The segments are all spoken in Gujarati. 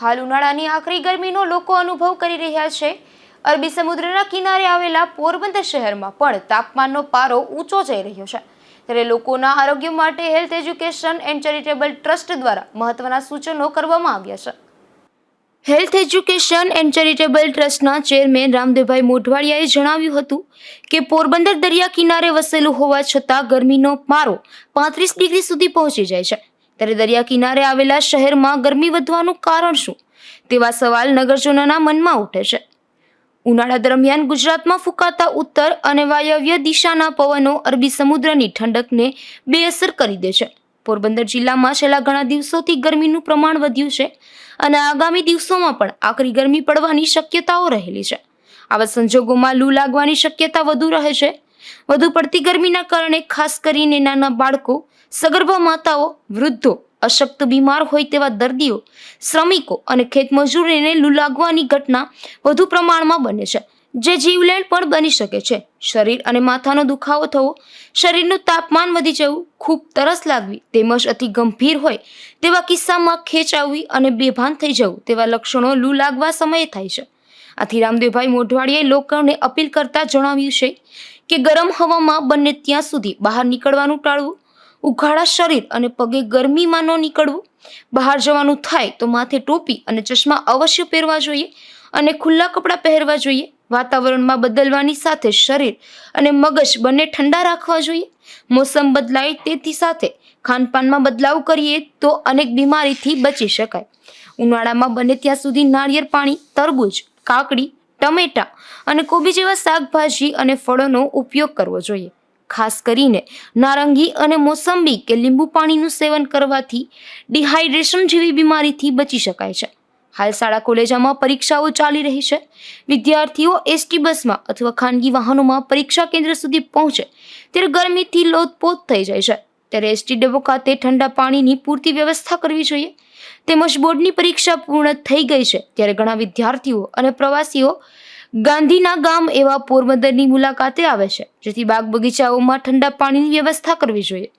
હાલ ઉનાળાની આખરી ગરમીનો લોકો અનુભવ કરી રહ્યા છે. અરબી સમુદ્રના કિનારે આવેલા પોરબંદર શહેરમાં પણ તાપમાનનો પારો ઊંચો જઈ રહ્યો છે. ત્યારે લોકોના આરોગ્ય માટે health education and charitable trust દ્વારા મહત્વના સૂચનો કરવામાં આવ્યા છે. હેલ્થ એજ્યુકેશન એન્ડ ચેરિટેબલ ટ્રસ્ટના ચેરમેન રામદેવભાઈ મોઢવાડિયાએ જણાવ્યું હતું કે પોરબંદર દરિયા કિનારે વસેલું હોવા છતાં ગરમીનો પારો પાંત્રીસ ડિગ્રી સુધી પહોંચી જાય છે. ત્યારે દરિયા કિનારે આવેલા શહેરમાં ગરમી વધવાનું કારણ શું? તેવા સવાલ નગરજનોના મનમાં ઉઠે છે. ઉનાળા દરમિયાન ગુજરાતમાં ફૂંકાતા ઉત્તર અને વાયવ્ય દિશાના પવનો અરબી સમુદ્રની ઠંડકને બેઅસર કરી દે છે. પોરબંદર જિલ્લામાં છેલ્લા ઘણા દિવસોથી ગરમીનું પ્રમાણ વધ્યું છે અને આગામી દિવસોમાં પણ આકરી ગરમી પડવાની શક્યતાઓ રહેલી છે. આવા સંજોગોમાં લૂ લાગવાની શક્યતા વધુ રહે છે. વધુ પડતી ગરમીના કારણે ખાસ કરીને નાના બાળકો સગર્ભા માતાઓ, વૃદ્ધો, અશક્ત બીમાર હોય તેવા દર્દીઓ, શ્રમિકો અને ખેતમજૂરીને લૂ લાગવાની ઘટના વધુ પ્રમાણમાં બને છે. જે જીવલેણ પણ બની શકે છે. શરીર અને માથાનો દુખાવો થવો, શરીરનું તાપમાન વધી જવું, ખૂબ તરસ લાગવી, તેમજ અતિ ગંભીર હોય તેવા કિસ્સામાં ખેંચ આવવી અને બેભાન થઈ જવું તેવા લક્ષણો લૂ લાગવા સમયે થાય છે. આથી રામદેવભાઈ મોઢવાડીએ લોકોને અપીલ કરતા જણાવ્યું છે કે ગરમ હવામાં બંને ત્યાં સુધી બહાર નીકળવાનું ટાળવું ઉઘાડા શરીર અને પગે ગરમીમાં ન નીકળવું. બહાર જવાનું થાય તો માથે ટોપી અને ચશ્મા અવશ્ય પહેરવા જોઈએ અને ખુલ્લા કપડાં પહેરવા જોઈએ. વાતાવરણમાં બદલવાની સાથે શરીર અને મગજ બંને ઠંડા રાખવા જોઈએ. મોસમ બદલાય તેથી સાથે ખાનપાનમાં બદલાવ કરીએ તો અનેક બીમારીથી બચી શકાય. ઉનાળામાં બને ત્યાં સુધી નાળિયેર પાણી, તરબૂચ, કાકડી, ટમેટા અને કોબી જેવા શાકભાજી અને ફળોનો ઉપયોગ કરવો જોઈએ. ખાસ કરીને નારંગી અને મોસંબી કે લીંબુ પાણીનું સેવન કરવાથી ડિહાઇડ્રેશન જેવી બીમારીથી બચી શકાય છે. હાલ શાળા કોલેજોમાં પરીક્ષાઓ ચાલી રહી છે. વિદ્યાર્થીઓ એસટી બસમાં અથવા ખાનગી વાહનોમાં પરીક્ષા કેન્દ્ર સુધી પહોંચે ત્યારે ગરમીથી લોતપોત થઈ જાય છે. ત્યારે એસટી ડેપો ખાતે ઠંડા પાણીની પૂરતી વ્યવસ્થા કરવી જોઈએ. તેમજ બોર્ડની પરીક્ષા પૂર્ણ થઈ ગઈ છે ત્યારે ઘણા વિદ્યાર્થીઓ અને પ્રવાસીઓ ગાંધીના ગામ એવા પોરબંદરની મુલાકાતે આવે છે, જેથી બાગ બગીચાઓમાં ઠંડા પાણીની વ્યવસ્થા કરવી જોઈએ.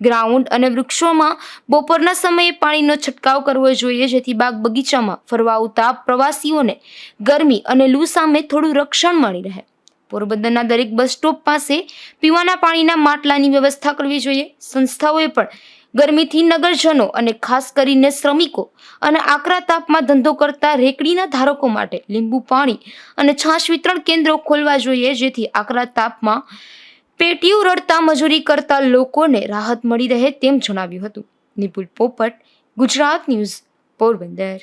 ગ્રાઉન્ડ અને વૃક્ષોમાં બપોરના સમયે પાણીનો છંટકાવ કરવો જોઈએ, જેથી બાગ બગીચામાં ફરવા આવતા પ્રવાસીઓને ગરમી અને લૂ સામે થોડું રક્ષણ મળી રહે. પોરબંદરના દરેક બસ સ્ટોપ પાસે પીવાના પાણીના માટલાની વ્યવસ્થા કરવી જોઈએ. સંસ્થાઓએ પણ ગરમીથી નગરજનો અને ખાસ કરીને શ્રમિકો અને આકરા તાપમાં ધંધો કરતા રેકડીના ધારકો માટે લીંબુ પાણી અને છાશ વિતરણ કેન્દ્રો ખોલવા જોઈએ, જેથી આકરા તાપમાં પેટીયું રડતા મજૂરી કરતા લોકોને રાહત મળી રહે તેમ જણાવ્યું હતું. નિપુલ પોપટ, ગુજરાત ન્યૂઝ, પોરબંદર.